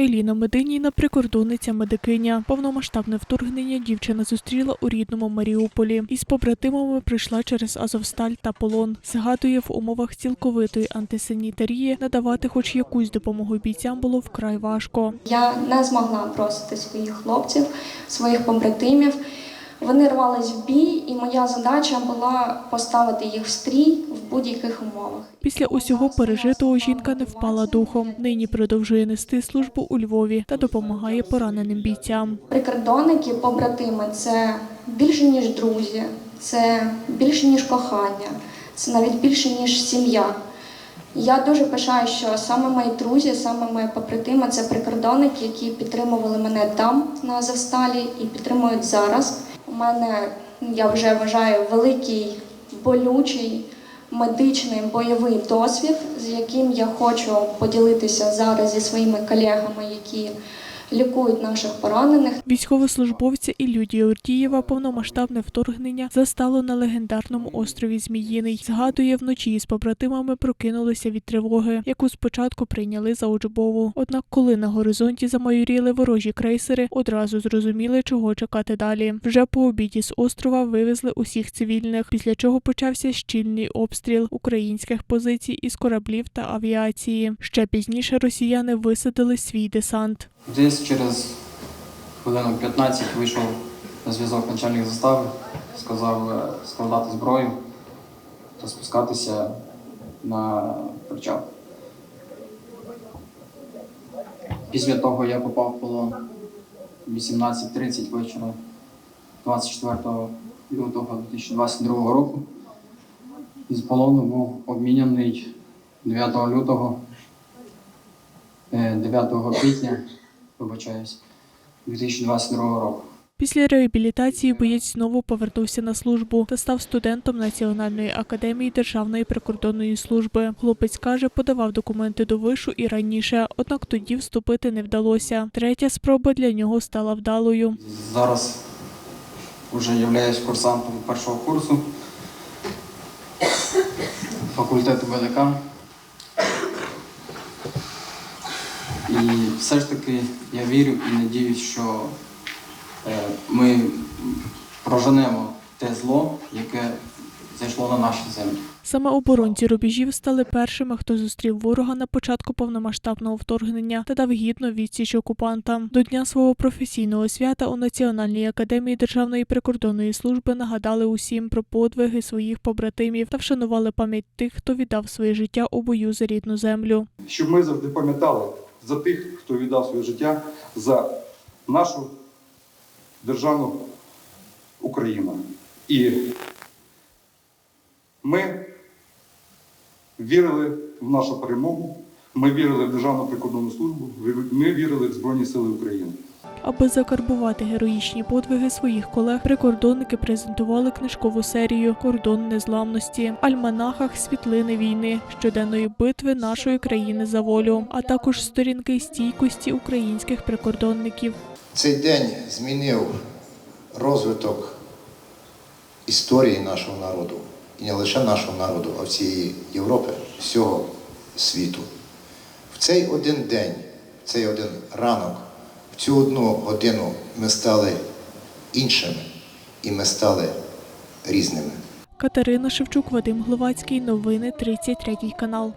Еліна Мединіна, прикордонниця медикиня. Повномасштабне вторгнення дівчина зустріла у рідному Маріуполі. Із побратимами прийшла через Азовсталь та полон. Згадує, в умовах цілковитої антисанітарії надавати хоч якусь допомогу бійцям було вкрай важко. Я не змогла просити своїх хлопців, своїх побратимів. Вони рвались в бій, і моя задача була поставити їх в стрій в будь-яких умовах. Після усього пережитого жінка не впала духом. Нині продовжує нести службу у Львові та допомагає пораненим бійцям. Прикордонники, побратими це більше ніж друзі, це більше ніж кохання, це навіть більше ніж сім'я. Я дуже пишаю, що саме мої друзі, саме мої побратими це прикордонники, які підтримували мене там на Азовсталі і підтримують зараз. Мене я вже вважаю великий болючий медичний бойовий досвід, з яким я хочу поділитися зараз зі своїми колегами, які лікують наших поранених. Військовослужбовця Ілюдія Ордієва повномасштабне вторгнення застало на легендарному острові Зміїний. Згадує, вночі з побратимами прокинулися від тривоги, яку спочатку прийняли за учбову. Однак, коли на горизонті замайоріли ворожі крейсери, одразу зрозуміли, чого чекати далі. Вже по обіді з острова вивезли усіх цивільних, після чого почався щільний обстріл українських позицій із кораблів та авіації. Ще пізніше росіяни висадили свій десант. Десь через хвилину 15 вийшов на зв'язок начальник застави, сказав е, складати зброю та спускатися на причал. Після того я попав в полон 18.30 вечора 24 лютого 2022 року. Із полону був обміняний 9 лютого, е, 9 квітня вибачаюсь, 2022 року. Після реабілітації боєць знову повернувся на службу та став студентом Національної академії Державної прикордонної служби. Хлопець каже, подавав документи до вишу і раніше, однак тоді вступити не вдалося. Третя спроба для нього стала вдалою. Зараз вже являюсь курсантом першого курсу факультету ВДК. І все ж таки я вірю і надіюсь, що е, ми проженемо те зло, яке зайшло на наші землі. Саме оборонці рубежів стали першими, хто зустрів ворога на початку повномасштабного вторгнення та дав гідну відсіч окупантам. До дня свого професійного свята у Національній академії Державної прикордонної служби нагадали усім про подвиги своїх побратимів та вшанували пам'ять тих, хто віддав своє життя у бою за рідну землю. щоб ми завжди пам'ятали за тих, хто віддав своє життя за нашу державну Україну. І ми вірили в нашу перемогу, ми вірили в Державну прикордонну службу, ми вірили в Збройні Сили України. Аби закарбувати героїчні подвиги своїх колег, прикордонники презентували книжкову серію Кордон незламності, альманахах світлини війни, щоденної битви нашої країни за волю, а також сторінки стійкості українських прикордонників. Цей день змінив розвиток історії нашого народу. І не лише нашого народу, а всієї Європи, всього світу. В цей один день, в цей один ранок, цю одну годину ми стали іншими і ми стали різними. Катерина Шевчук, Вадим Гловацький. Новини 33 канал.